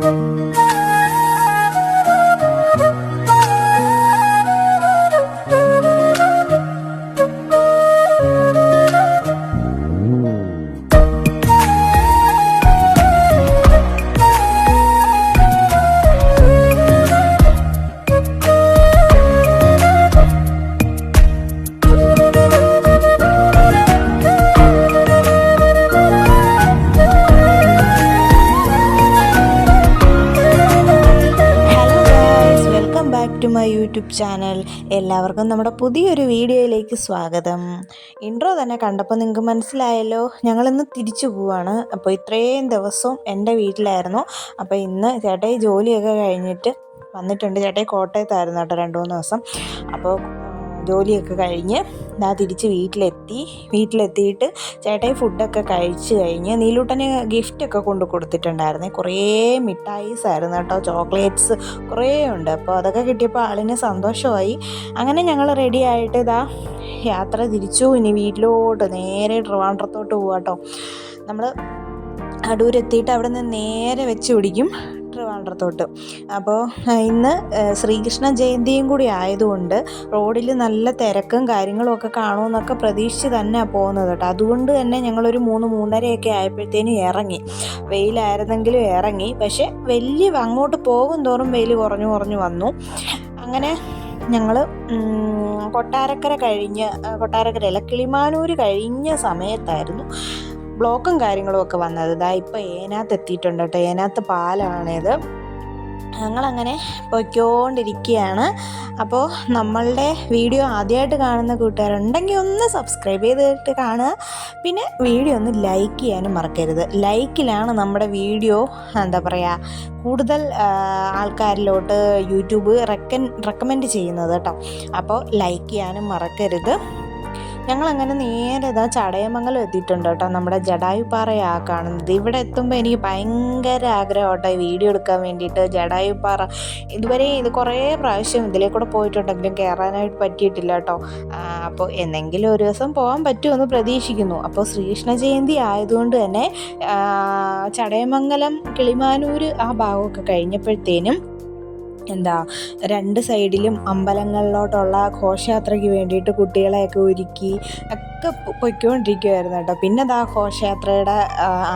Música YouTube channel എല്ലാവർക്കും നമ്മുടെ പുതിയൊരു വീഡിയോയിലേക്ക് സ്വാഗതം. ഇൻട്രോ തന്നെ കണ്ടപ്പോൾ നിങ്ങൾക്ക് മനസ്സിലായല്ലോ ഞങ്ങളിന്ന് തിരിച്ചു പോവാണ്. അപ്പോൾ ഇത്രയും ദിവസവും എന്റെ വീട്ടിലായിരുന്നു. അപ്പോൾ ഇന്ന് ചേട്ടായി ജോലിയൊക്കെ കഴിഞ്ഞിട്ട് വന്നിട്ടുണ്ട്. ചേട്ടായി കോട്ടയത്തായിരുന്നു കേട്ടോ രണ്ട് മൂന്ന് ദിവസം. അപ്പോൾ ജോലിയൊക്കെ കഴിഞ്ഞ് ഞാൻ തിരിച്ച് വീട്ടിലെത്തി. വീട്ടിലെത്തിയിട്ട് ചേട്ടായി ഫുഡൊക്കെ കഴിച്ച് കഴിഞ്ഞ് നീലൂട്ടന് ഗിഫ്റ്റൊക്കെ കൊണ്ട് കൊടുത്തിട്ടുണ്ടായിരുന്നേ. കുറേ മിഠായിസ് ആയിരുന്നു കേട്ടോ ചോക്ലേറ്റ്സ് കുറേ ഉണ്ട്. അപ്പോൾ അതൊക്കെ കിട്ടിയപ്പോൾ ആളിന് സന്തോഷമായി. അങ്ങനെ ഞങ്ങൾ റെഡി ആയിട്ട് ഇതാ യാത്ര തിരിച്ചു. ഇനി വീട്ടിലോട്ട് നേരെ ട്രിവാൻഡ്രത്തോട്ട് പോവാട്ടോ. നമ്മൾ അടൂരെത്തിയിട്ട് അവിടെ നിന്ന് നേരെ വെച്ച് പിടിക്കും. ട്രിവാൻഡ്രത്തോട്ട് അപ്പോൾ ഇന്ന് ശ്രീകൃഷ്ണ ജയന്തിയും കൂടി ആയതുകൊണ്ട് റോഡിൽ നല്ല തിരക്കും കാര്യങ്ങളും ഒക്കെ കാണുമെന്നൊക്കെ പ്രതീക്ഷിച്ച് തന്നെ പോകുന്നത് കേട്ടോ. അതുകൊണ്ട് തന്നെ ഞങ്ങളൊരു മൂന്ന് മൂന്നരയൊക്കെ ആയപ്പോഴത്തേനും ഇറങ്ങി. വെയിലായിരുന്നെങ്കിലും ഇറങ്ങി. പക്ഷെ വലിയ അങ്ങോട്ട് പോകും തോറും വെയിൽ കുറഞ്ഞു കുറഞ്ഞു വന്നു. അങ്ങനെ ഞങ്ങൾ കൊട്ടാരക്കര കഴിഞ്ഞ് കൊട്ടാരക്കര കൊട്ടാരക്കരയല്ല കിളിമാനൂർ കഴിഞ്ഞ സമയത്തായിരുന്നു. ബ്ലോക്കും കാര്യങ്ങളും ഒക്കെ വന്നത്. ഇതാ ഇപ്പോൾ ഏനാത്ത് എത്തിയിട്ടുണ്ട് കേട്ടോ. ഏനാത്ത് പാലാണിത്. ഞങ്ങളങ്ങനെ പൊയ്ക്കോണ്ടിരിക്കുകയാണ് അപ്പോൾ നമ്മളുടെ വീഡിയോ ആദ്യമായിട്ട് കാണുന്ന കൂട്ടുകാരുണ്ടെങ്കിൽ ഒന്ന് സബ്സ്ക്രൈബ് ചെയ്തിട്ട് കാണുക. പിന്നെ വീഡിയോ ഒന്ന് ലൈക്ക് ചെയ്യാനും മറക്കരുത്. ലൈക്കിലാണ് നമ്മുടെ വീഡിയോ എന്താ പറയുക കൂടുതൽ ആൾക്കാരിലോട്ട് യൂട്യൂബ് റെക്കൻ റെക്കമെൻഡ് ചെയ്യുന്നത് കേട്ടോ. അപ്പോൾ ലൈക്ക് ചെയ്യാനും മറക്കരുത്. ഞങ്ങളങ്ങനെ നേരെ ഇതാ ചടയമംഗലം എത്തിയിട്ടുണ്ട് കേട്ടോ. നമ്മുടെ ജഡായുപ്പാറയാ കാണുന്നത്. ഇവിടെ എത്തുമ്പോൾ എനിക്ക് ഭയങ്കര ആഗ്രഹം കേട്ടോ വീഡിയോ എടുക്കാൻ വേണ്ടിയിട്ട്. പാറ ഇതുവരെ ഇത് കുറേ പ്രാവശ്യം ഇതിലേക്കൂടെ കൂടെ പോയിട്ടുണ്ടെങ്കിലും കയറാനായിട്ട് പറ്റിയിട്ടില്ല കേട്ടോ. അപ്പോൾ എന്തെങ്കിലും ഒരു ദിവസം പോകാൻ പറ്റുമെന്ന് പ്രതീക്ഷിക്കുന്നു. അപ്പോൾ ശ്രീകൃഷ്ണ ജയന്തി ആയതുകൊണ്ട് തന്നെ ചടയമംഗലം കിളിമാനൂർ ആ ഭാഗമൊക്കെ കഴിഞ്ഞപ്പോഴത്തേനും എന്താ രണ്ട് സൈഡിലും അമ്പലങ്ങളിലോട്ടുള്ള ഘോഷയാത്രയ്ക്ക് വേണ്ടിയിട്ട് കുട്ടികളെയൊക്കെ ഒരുക്കി. ഒക്കെ പൊയ്ക്കൊണ്ടിരിക്കുമായിരുന്നു കേട്ടോ. പിന്നെ അതാ ഘോഷയാത്രയുടെ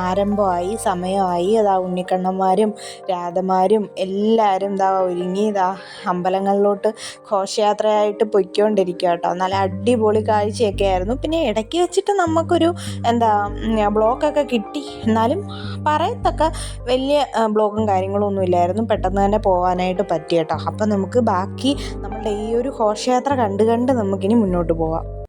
ആരംഭമായി സമയമായി. അതാ ഉണ്ണിക്കണ്ണന്മാരും രാധമാരും എല്ലാവരും ഇതാ ഒരുങ്ങി ഇതാ അമ്പലങ്ങളിലോട്ട് ഘോഷയാത്രയായിട്ട് പൊയ്ക്കൊണ്ടിരിക്കുക കേട്ടോ. നല്ല അടിപൊളി കാഴ്ചയൊക്കെ ആയിരുന്നു. പിന്നെ ഇടയ്ക്ക് വെച്ചിട്ട് നമുക്കൊരു എന്താ ബ്ലോക്കൊക്കെ കിട്ടി. എന്നാലും പറയത്തക്ക വലിയ ബ്ലോക്കും കാര്യങ്ങളും ഒന്നും ഇല്ലായിരുന്നു. പെട്ടെന്ന് തന്നെ പോകാനായിട്ട് പറ്റി കേട്ടോ. അപ്പം നമുക്ക് ബാക്കി നമ്മളുടെ ഈ ഒരു ഘോഷയാത്ര കണ്ട് കണ്ട് നമുക്കിനി മുന്നോട്ട് പോവാം.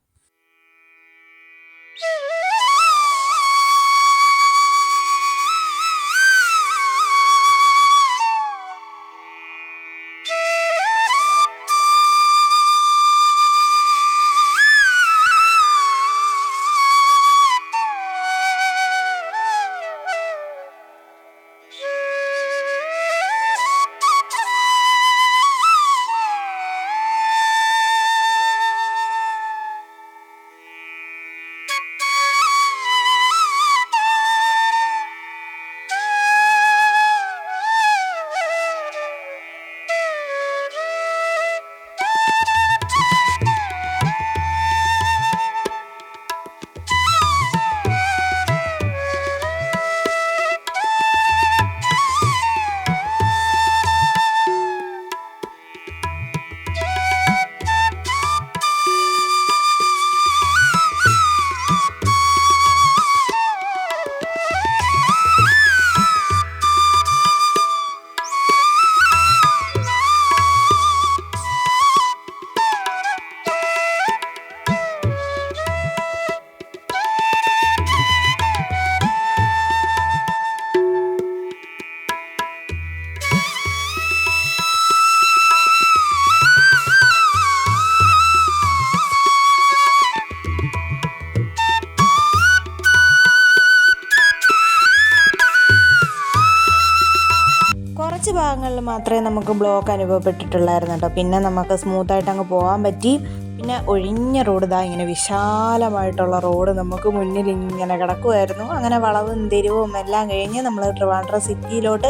മാത്രമേ നമുക്ക് ബ്ലോക്ക് അനുഭവപ്പെട്ടിട്ടുള്ളായിരുന്നു കേട്ടോ. പിന്നെ നമുക്ക് സ്മൂത്തായിട്ട് അങ്ങ് പോകാൻ പറ്റി. പിന്നെ ഒഴിഞ്ഞ റോഡ് ഇതാ ഇങ്ങനെ വിശാലമായിട്ടുള്ള റോഡ് നമുക്ക് മുന്നിൽ ഇങ്ങനെ കിടക്കുമായിരുന്നു അങ്ങനെ വളവും തിരിവും എല്ലാം കഴിഞ്ഞ് നമ്മൾ ട്രിവാൻഡ്ര സിറ്റിയിലോട്ട്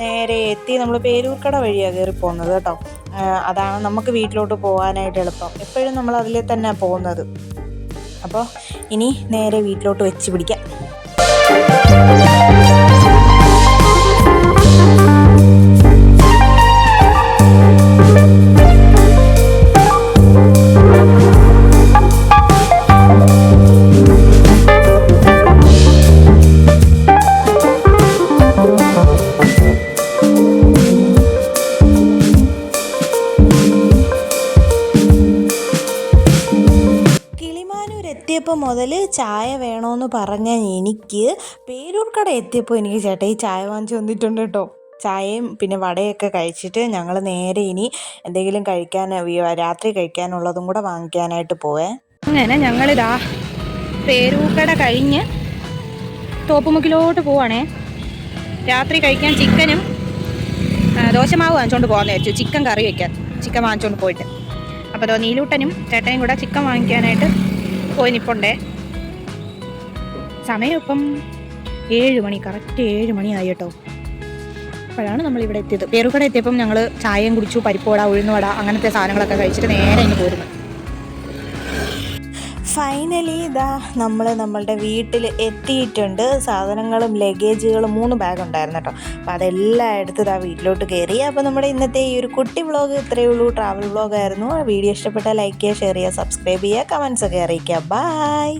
നേരെ എത്തി. നമ്മൾ പേരൂർക്കട വഴിയാണ് കയറി പോകുന്നത് കേട്ടോ. അതാണ് നമുക്ക് വീട്ടിലോട്ട് പോകാനായിട്ട് എളുപ്പം. എപ്പോഴും നമ്മൾ അതിൽ തന്നെ പോകുന്നത്. അപ്പോൾ ഇനി നേരെ വീട്ടിലോട്ട് വെച്ച് പിടിക്കാം. എത്തിയപ്പോൾ മുതൽ ചായ വേണമെന്ന് പറഞ്ഞ എനിക്ക് പേരൂർക്കട എത്തിയപ്പോൾ എനിക്ക് ചേട്ടാ ഈ ചായ വാങ്ങിച്ചു വന്നിട്ടുണ്ട് കേട്ടോ. ചായയും പിന്നെ വടയൊക്കെ കഴിച്ചിട്ട് ഞങ്ങൾ നേരെ ഇനി എന്തെങ്കിലും കഴിക്കാൻ രാത്രി കഴിക്കാനുള്ളതും കൂടെ വാങ്ങിക്കാനായിട്ട് പോവേ. അങ്ങനെ ഞങ്ങളിതാ പേരൂക്കട കഴിഞ്ഞ് തോപ്പുമുക്കിലോട്ട് പോവാണേ. രാത്രി കഴിക്കാൻ ചിക്കനും ദോശമാവ് വാങ്ങിച്ചുകൊണ്ട് പോകാമെന്ന് വെച്ചു ചിക്കൻ കറി വയ്ക്കാൻ ചിക്കൻ വാങ്ങിച്ചുകൊണ്ട് പോയിട്ട്. അപ്പോൾ നീലൂട്ടനും ചേട്ടനും കൂടെ ചിക്കൻ വാങ്ങിക്കാനായിട്ട് പോയി നിൽപ്പുണ്ടേ സമയം ഇപ്പം ഏഴ് മണി കറക്റ്റ് ഏഴ് മണിയായി കേട്ടോ. അപ്പോഴാണ് നമ്മൾ ഇവിടെ എത്തിയത്. പേരുക്കട എത്തിയപ്പം ഞങ്ങൾ ചായയും കുടിച്ചു പരിപ്പുവട ഉഴുന്നുവട അങ്ങനത്തെ സാധനങ്ങളൊക്കെ കഴിച്ചിട്ട് നേരെ ഇങ്ങ് പോരുന്നു. ഫൈനലി ഇതാ നമ്മൾ നമ്മളുടെ വീട്ടിൽ എത്തിയിട്ടുണ്ട്. സാധനങ്ങളും ലഗേജുകളും മൂന്ന് ബാഗ് ഉണ്ടായിരുന്നു കേട്ടോ. അപ്പോൾ അതെല്ലാം എടുത്ത് ഇതാ വീട്ടിലോട്ട് കയറി അപ്പോൾ നമ്മുടെ ഇന്നത്തെ ഈ ഒരു കുട്ടി വ്ളോഗ് ഇത്രയേ ഉള്ളൂ. ട്രാവൽ വ്ളോഗായിരുന്നു വീഡിയോ ഇഷ്ടപ്പെട്ടാൽ ലൈക്ക് ചെയ്യുക ഷെയർ ചെയ്യുക സബ്സ്ക്രൈബ് ചെയ്യുക കമൻസ് ഒക്കെ അറിയിക്കുക. ബൈ